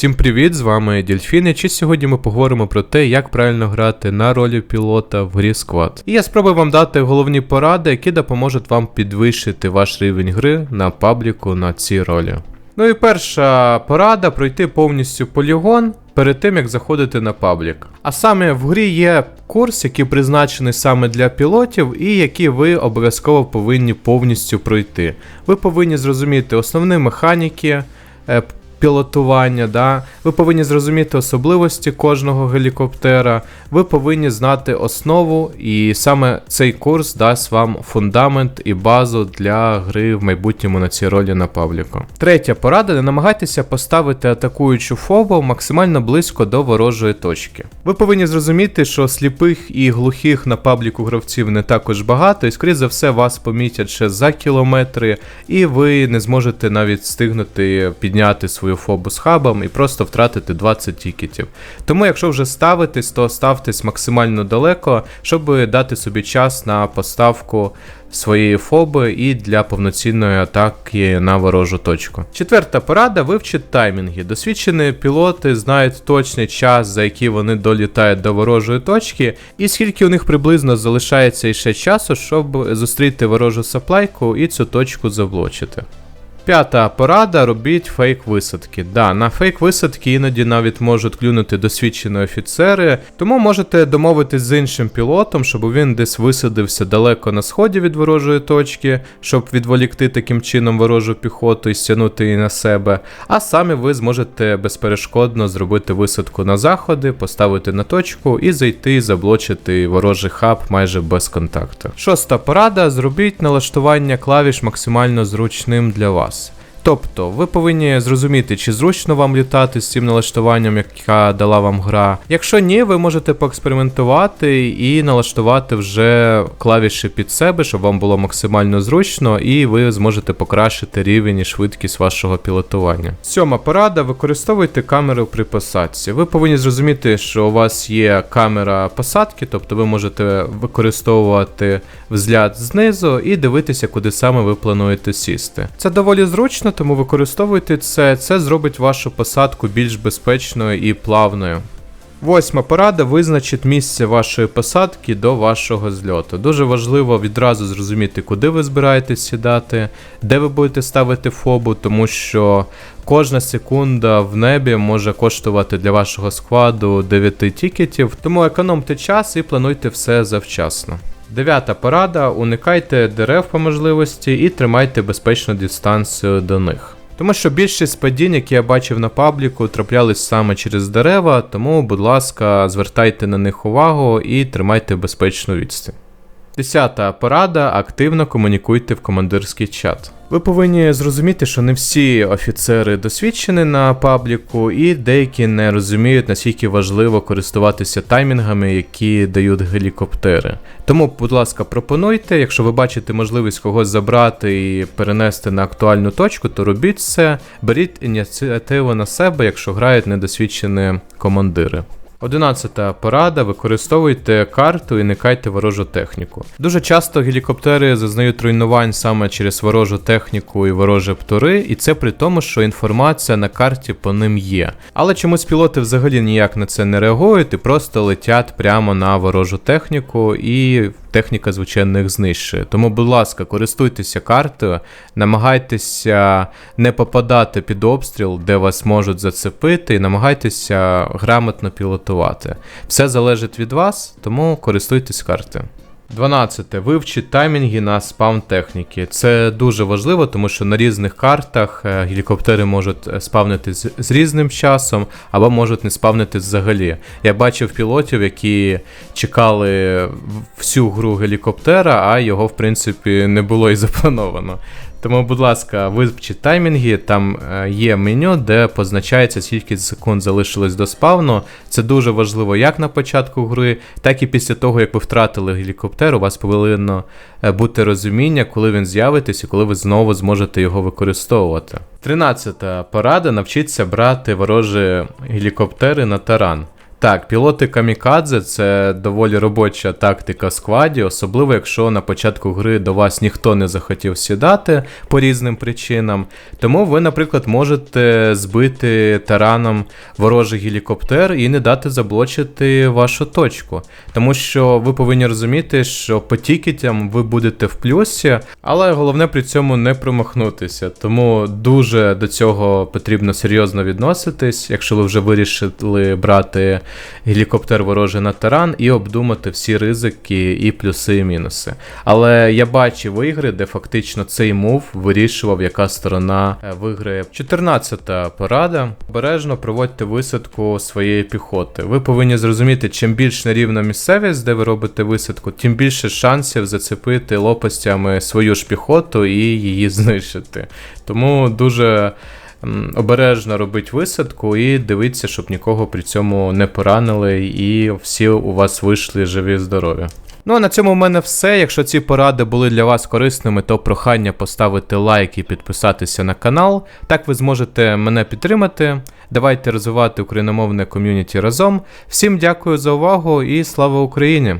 Всім привіт, з вами Дільфінич, і сьогодні ми поговоримо про те, як правильно грати на ролі пілота в грі Squad. І я спробую вам дати головні поради, які допоможуть вам підвищити ваш рівень гри на пабліку на цій ролі. Ну і перша порада пройти повністю полігон перед тим, як заходити на паблік. А саме в грі є курс, який призначений саме для пілотів, і який ви обов'язково повинні повністю пройти. Ви повинні зрозуміти основні механіки. Пілотування, да? ви повинні зрозуміти особливості кожного гелікоптера, ви повинні знати основу, і саме цей курс дасть вам фундамент і базу для гри в майбутньому на цій ролі на пабліку. Третя порада: не намагайтеся поставити атакуючу фобу максимально близько до ворожої точки. Ви повинні зрозуміти, що сліпих і глухих на пабліку гравців не також багато, і скоріше за все вас помітять ще за кілометри, і ви не зможете навіть встигнути підняти свою фобу з хабом і просто втратити 20 тікетів. Тому, якщо вже ставитесь, то ставтесь максимально далеко, щоб дати собі час на поставку своєї фоби і для повноцінної атаки на ворожу точку. Четверта порада: вивчіть таймінги. Досвідчені пілоти знають точний час, за який вони долітають до ворожої точки, і скільки у них приблизно залишається іще часу, щоб зустріти ворожу саплайку і цю точку заблочити. П'ята порада робіть фейк висадки. Да, на фейк висадки іноді навіть можуть клюнути досвідчені офіцери, тому можете домовитись з іншим пілотом, щоб він десь висадився далеко на сході від ворожої точки, щоб відволікти таким чином ворожу піхоту і стягнути її на себе. А самі ви зможете безперешкодно зробити висадку на заходи, поставити на точку і зайти заблочити ворожий хаб майже без контакту. Шоста порада: зробіть налаштування клавіш максимально зручним для вас. Тобто, ви повинні зрозуміти, чи зручно вам літати з цим налаштуванням, яка дала вам гра. Якщо ні, ви можете поекспериментувати і налаштувати вже клавіші під себе, щоб вам було максимально зручно, і ви зможете покращити рівень і швидкість вашого пілотування. Сьома порада: використовуйте камеру при посадці. Ви повинні зрозуміти, що у вас є камера посадки, тобто ви можете використовувати взгляд знизу і дивитися, куди саме ви плануєте сісти. Це доволі зручно, тому використовуйте це. Це зробить вашу посадку більш безпечною і плавною. Восьма порада визначить місце вашої посадки до вашого зльоту. Дуже важливо відразу зрозуміти, куди ви збираєтесь сідати, де ви будете ставити фобу, тому що кожна секунда в небі може коштувати для вашого складу 9 тікетів, тому економте час і плануйте все завчасно. Дев'ята порада: уникайте дерев по можливості і тримайте безпечну дистанцію до них. Тому що більшість падінь, які я бачив на пабліку, траплялись саме через дерева, тому, будь ласка, звертайте на них увагу і тримайте безпечну відстань. Десята порада: активно комунікуйте в командирський чат. Ви повинні зрозуміти, що не всі офіцери досвідчені на пабліку, і деякі не розуміють, наскільки важливо користуватися таймінгами, які дають гелікоптери. Тому, будь ласка, пропонуйте, якщо ви бачите можливість когось забрати і перенести на актуальну точку, то робіть це, беріть ініціативу на себе, якщо грають недосвідчені командири. Одинадцята порада: використовуйте карту і никайте ворожу техніку. Дуже часто гелікоптери зазнають руйнувань саме через ворожу техніку і ворожі птури, і це при тому, що інформація на карті по ним є. Але чомусь пілоти взагалі ніяк на це не реагують і просто летять прямо на ворожу техніку, і техніка звичайно їх знищує. Тому, будь ласка, користуйтеся картою, намагайтеся не попадати під обстріл, де вас можуть зацепити, і намагайтеся грамотно пілотувати. Все залежить від вас, тому користуйтесь картою. 12. Вивчи таймінги на спавн техніки. Це дуже важливо, тому що на різних картах е, гелікоптери можуть е, спавнити з, з різним часом, або можуть не спавнити взагалі. Я бачив пілотів, які чекали всю гру гелікоптера, а його, в принципі, не було і заплановано. Тому, будь ласка, вивчіть таймінги, там е, є меню, де позначається, скільки секунд залишилось до спавну. Це дуже важливо як на початку гри, так і після того, як ви втратили гелікоптер, у вас повинно е, бути розуміння, коли він з'явитесь і коли ви знову зможете його використовувати. Тринадцята порада навчіться брати ворожі гелікоптери на таран. Так, пілоти камікадзе це доволі робоча тактика в скваді, особливо якщо на початку гри до вас ніхто не захотів сідати по різним причинам. Тому ви, наприклад, можете збити тараном ворожий гелікоптер і не дати заблочити вашу точку. Тому що ви повинні розуміти, що по тікетям ви будете в плюсі, але головне при цьому не промахнутися. Тому дуже до цього потрібно серйозно відноситись, якщо ви вже вирішили брати гелікоптер ворожий на таран і обдумати всі ризики і плюси і мінуси. Але я бачив ігри, де фактично цей мув вирішував, яка сторона е, виграє. 14-та порада. Обережно проводьте висадку своєї піхоти. Ви повинні зрозуміти, чим більш нерівна місцевість, де ви робите висадку, тим більше шансів зацепити лопастями свою ж піхоту і її знищити. Тому дуже обережно робить висадку і дивіться, щоб нікого при цьому не поранили, і всі у вас вийшли живі здорові. Ну а на цьому в мене все. Якщо ці поради були для вас корисними, то прохання поставити лайк і підписатися на канал. Так ви зможете мене підтримати. Давайте розвивати україномовне ком'юніті разом. Всім дякую за увагу і слава Україні!